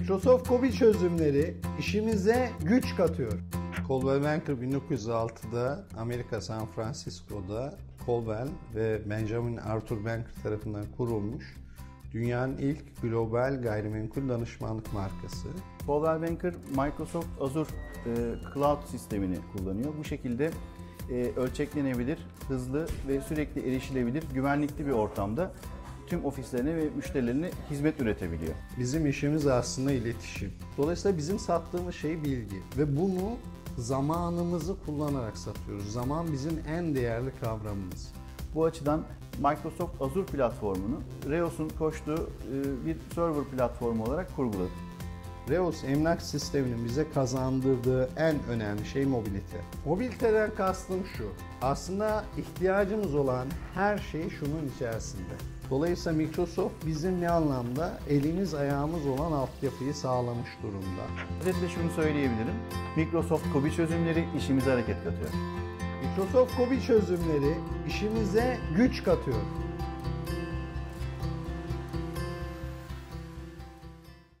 Microsoft Kobi çözümleri işimize güç katıyor. Coldwell Banker 1906'da Amerika San Francisco'da Coldwell ve Benjamin Arthur Banker tarafından kurulmuş dünyanın ilk global gayrimenkul danışmanlık markası. Coldwell Banker Microsoft Azure e, Cloud sistemini kullanıyor. Bu şekilde e, ölçeklenebilir, hızlı ve sürekli erişilebilir, güvenlikli bir ortamda tüm ofislerine ve müşterilerine hizmet üretebiliyor. Bizim işimiz aslında iletişim. Dolayısıyla bizim sattığımız şey bilgi ve bunu zamanımızı kullanarak satıyoruz. Zaman bizim en değerli kavramımız. Bu açıdan Microsoft Azure platformunu Reos'un koştuğu e, bir server platformu olarak kurguladık. Reos emlak sisteminin bize kazandırdığı en önemli şey mobilite. Mobiliteden kastım şu. Aslında ihtiyacımız olan her şey şunun içerisinde. Dolayısıyla Microsoft bizim ne anlamda elimiz ayağımız olan altyapıyı sağlamış durumda. Özetle şunu söyleyebilirim. Microsoft Kobi çözümleri işimize hareket katıyor. Microsoft Kobi çözümleri işimize güç katıyor.